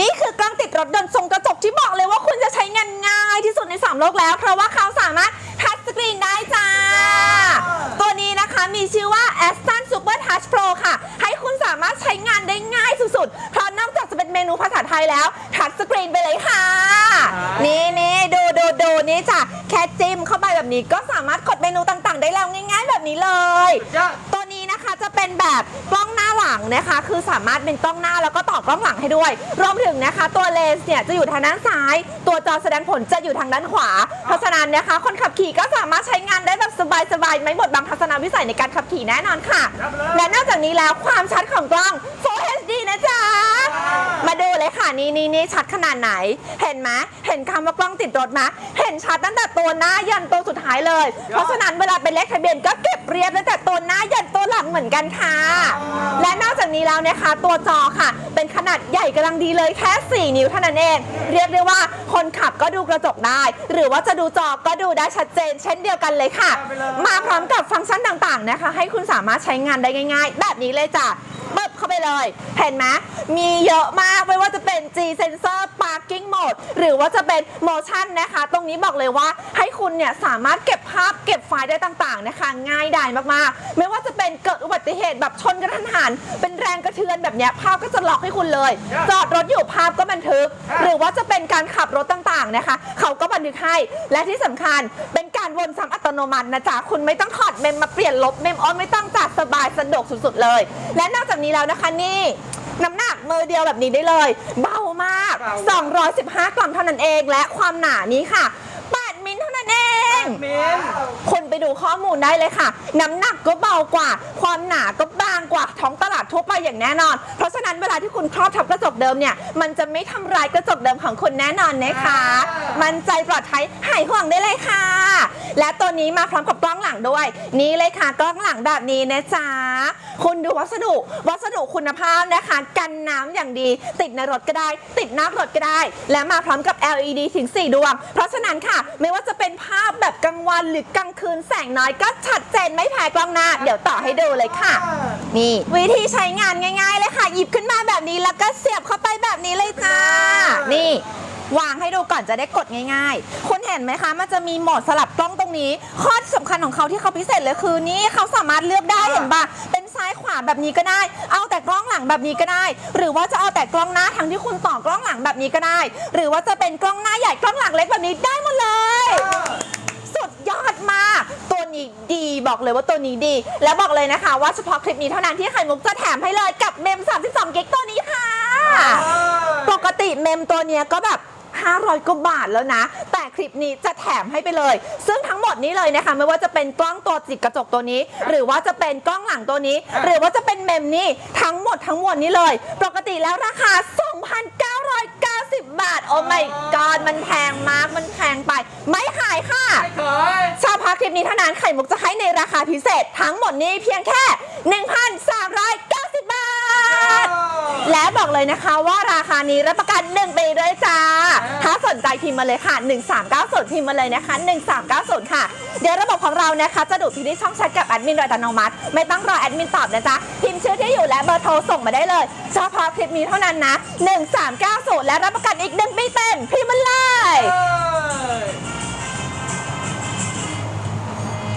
นี่คือกล้องติดรถยนต์ทรงกระจกที่บอกเลยว่าคุณจะใช้งานง่ายที่สุดใน 3 โลกแล้ว เพราะว่าเขาสามารถทัชสกรีนได้จ้า ตัวนี้นะคะมีชื่อว่า Aston Super Touch Pro ค่ะ ให้คุณสามารถใช้งานได้ง่ายสุดๆ เพราะนอกจากจะเป็นเมนูภาษาไทยแล้ว ทัชสกรีนไปเลยค่ะ นี่นี่ดูดูดูนี่จ้ะแค่จิ้มเข้าไปแบบนี้ก็สามารถกดเมนูต่างๆ ได้แล้วง่าย ๆ แบบนี้เลย ยอดตัวนี้นะคะ จะเป็นแบบกล้องหน้าหลังนะคะ คือสามารถเป็นกล้องหน้าแล้วก็ต่อกล้องหลังให้ด้วยรวมถึงนะคะ ตัวเลนส์เนี่ยจะอยู่ทางด้านซ้าย ตัวจอแสดงผลจะอยู่ทางด้านขวา เพราะฉะนั้นนะคะ คนขับขี่ก็สามารถใช้งานได้แบบสบายๆไม่หมดบังทัศนวิสัยในการขับขี่แน่นอนค่ะ และนอกจากนี้แล้วความชัดของกล้อง Full HD นะจ๊ะ นี่นี่นี่ชัดขนาดไหน เห็นไหมเห็นคำว่ากล้องติดรถไหมเห็นชัดตั้งแต่ตัวหน้ายันตัวสุดท้ายเลย เพราะฉะนั้นเวลาเป็นเลขทะเบียนก็เก็บเรียบตั้งแต่ตัวหน้ายันตัวหลังเหมือนกันค่ะ และนอกจากนี้แล้วนะคะ ตัวจอค่ะ เป็นขนาดใหญ่กำลังดีเลยแค่ 4 นิ้วเท่านั้นเอง เรียกได้ว่าคนขับก็ดูกระจกได้ หรือว่าจะดูจอก็ดูได้ชัดเจน เช่นเดียวกันเลยค่ะเอาไปเลยมาพร้อมกับฟังก์ชันต่างๆนะคะ ให้คุณสามารถใช้งานได้ง่าย ๆ แบบนี้เลยจ้ะ เบิบเข้าไปเลย เห็นไหมมีเยอะมากไม่ว่าจะเป็น G sensor parking mode หรือว่าจะเป็น motion นะคะ ตรงนี้บอกเลยว่าให้คุณเนี่ยสามารถเก็บภาพเก็บไฟล์ได้ต่างๆนะคะ ง่ายดายมากๆ ไม่ว่าจะเป็นเกิดอุบัติเหตุแบบชนกระทันหัน เป็นแรงกระเทือนแบบเนี้ยภาพก็จะล็อกให้คุณเลย จอดรถอยู่ภาพก็บันทึก หรือว่าจะเป็นการขับรถต่างๆนะคะ เขาก็บันทึกให้และที่สำคัญเป็นการวนซ้ำอัตโนมัตินะจ๊ะคุณไม่ต้องถอดเมมมาเปลี่ยนลบเมมออนไม่ต้องจัดสบายสะดวกสุดๆเลย และนอกจากนี้แล้วนะคะนี่น้ำหนักมือเดียวแบบนี้ได้เลย เบามาก เบา 215 กรัมเท่านั้นเองและความหนานี้ค่ะ8มิลเท่านั้นเองมินคนไปดูข้อมูลได้เลยค่ะ น้ำหนักก็เบากว่า ความหนาก็บางกว่าท้องตลาดทั่วไปอย่างแน่นอน เพราะฉะนั้นเวลาที่คุณครอบทับกระจกเดิมเนี่ย มันจะไม่ทำร้ายกระจกเดิมของคุณแน่นอนนะคะมันใจปลอดภัยหายห่วงได้เลยค่ะ และตัวนี้มาพร้อมกับกล้องหลังด้วย นี่เลยค่ะกล้องหลังแบบนี้นะจ๊ะคุณดูวัสดุ วัสดุคุณภาพนะคะ กันน้ำอย่างดี ติดในรถก็ได้ ติดนอกรถก็ได้ และมาพร้อมกับ LED ถึง 4 ดวง เพราะฉะนั้นค่ะ ไม่ว่าจะเป็นภาพแบบกลางวันหรือกลางคืนแสงน้อยก็ชัดเจนไม่แพ้กล้องหน้า เดี๋ยวต่อให้ดูเลยค่ะ นี่ วิธีใช้งานง่าย ๆ เลยค่ะ หยิบขึ้นมาแบบนี้แล้วก็เสียบเข้าไปแบบนี้เลยจ้า นี่ วางให้ดูก่อนจะได้กดง่าย ๆ คุณเห็นไหมคะ มันจะมีโหมดสลับกล้องตรงนี้ ข้อที่สำคัญของเขาที่เขาพิเศษเลยคือนี่เขาสามารถเลือกได้เห็นปะเป็นซ้ายขวาแบบนี้ก็ได้ เอาแต่กล้องหลังแบบนี้ก็ได้ หรือว่าจะเอาแต่กล้องหน้าทั้งที่คุณต่อกล้องหลังแบบนี้ก็ได้ หรือว่าจะเป็นกล้องหน้าใหญ่กล้องหลังเล็กแบบนี้ได้หมดเลย สุดยอดมากตัวนี้ดีบอกเลยว่าตัวนี้ดี แล้วบอกเลยนะคะ ว่าเฉพาะคลิปนี้เท่านั้นที่ไข่มุกจะแถมให้เลยกับเมม32กิกตัวนี้ค่ะ ปกติเมมตัวเนี้ยก็แบบ 500กว่าบาทแล้วนะ แต่คลิปนี้จะแถมให้ไปเลย ซึ่งทั้งหมดนี้เลยนะคะ ไม่ว่าจะเป็นกล้องตัวจิกกระจกตัวนี้ หรือว่าจะเป็นกล้องหลังตัวนี้ หรือว่าจะเป็นเมมนี่ทั้งหมดทั้งมวลนี้เลย ปกติแล้วราคา 2,990 บาท โอ้ไม่กอดมันแพงมากมันแพงไป ไม่ขายค่ะ ไม่เคยเฉพาะคลิปนี้เท่านั้นไข่มุกจะให้ในราคาพิเศษทั้งหมดนี้เพียงแค่ 1,390บาท และบอกเลยนะคะว่าราคานี้รับประกัน 1 ปีด้วยจ้า ถ้าสนใจพิมพ์มาเลยค่ะ 1390 พิมพ์มาเลยนะคะ 1390 ค่ะ เดี๋ยวระบบของเรานะคะ จะดูดพิมพ์ที่ช่องแชทกับแอดมินโดยอัตโนมัติ ไม่ต้องรอแอดมินตอบนะจ๊ะ พิมพ์ชื่อที่อยู่และเบอร์โทรส่งมาได้เลย เฉพาะคลิปนี้เท่านั้นนะ 1390 และรับประกันอีก 1 ปี